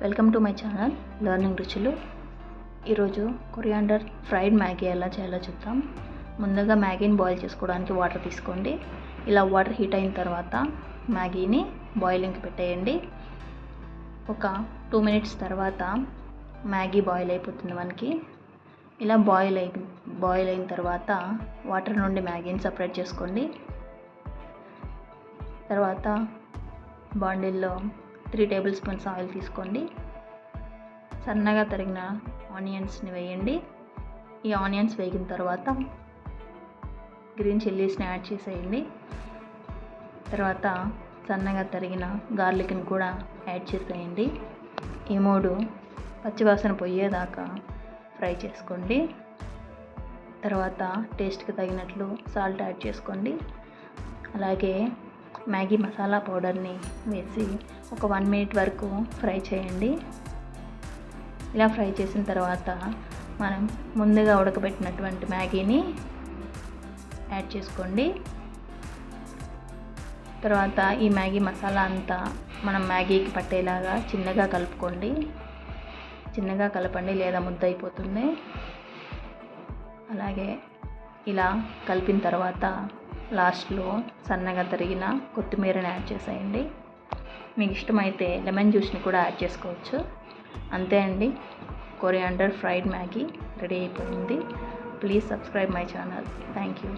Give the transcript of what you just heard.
Welcome to my channel learning రుచులు. ఈరోజు coriander fried Maggi ఎలా చేయాలో చూద్దాం ముందుగా మ్యాగీని బాయిల్ చేసుకోవడానికి వాటర్ తీసుకోండి. ఇలా వాటర్ హీట్ అయిన తర్వాత మ్యాగీని బాయిలింగ్కి పెట్టేయండి. ఒక టూ మినిట్స్ తర్వాత మ్యాగీ బాయిల్ అయిపోతుంది మనకి. ఇలా బాయిల్ అయి బాయిల్ అయిన తర్వాత వాటర్ నుండి మ్యాగీని సపరేట్ చేసుకోండి. తర్వాత బాండిల్లో త్రీ టేబుల్ స్పూన్స్ ఆయిల్ తీసుకోండి. సన్నగా తరిగిన ఆనియన్స్ని వేయండి. ఈ ఆనియన్స్ వేగిన తర్వాత గ్రీన్ చిల్లీస్ని యాడ్ చేసేయండి. తర్వాత సన్నగా తరిగిన గార్లిక్ని కూడా యాడ్ చేసేయండి. ఈ మూడు పచ్చివాసన పోయేదాకా ఫ్రై చేసుకోండి. తర్వాత టేస్ట్కి తగినట్లు సాల్ట్ యాడ్ చేసుకోండి. అలాగే మ్యాగీ మసాలా పౌడర్ని వేసి ఒక వన్ మినిట్ వరకు ఫ్రై చేయండి. ఇలా ఫ్రై చేసిన తర్వాత మనం ముందుగా ఉడకబెట్టినటువంటి మ్యాగీని యాడ్ చేసుకోండి. తర్వాత ఈ మ్యాగీ మసాలా అంతా మనం మ్యాగీకి పట్టేలాగా చిన్నగా కలుపుకోండి. చిన్నగా కలపండి లేదా ముద్ద అయిపోతుంది అలాగే ఇలా కలిపిన తర్వాత లాస్ట్లో సన్నగా తరిగిన కొత్తిమీరని యాడ్ చేసేయండి. మీకు ఇష్టమైతే లెమన్ జ్యూస్ని కూడా యాడ్ చేసుకోవచ్చు. అంతే అండి. కొరియాండర్ ఫ్రైడ్ మ్యాగీ రెడీ అయిపోయింది. Please subscribe my channel. Thank you.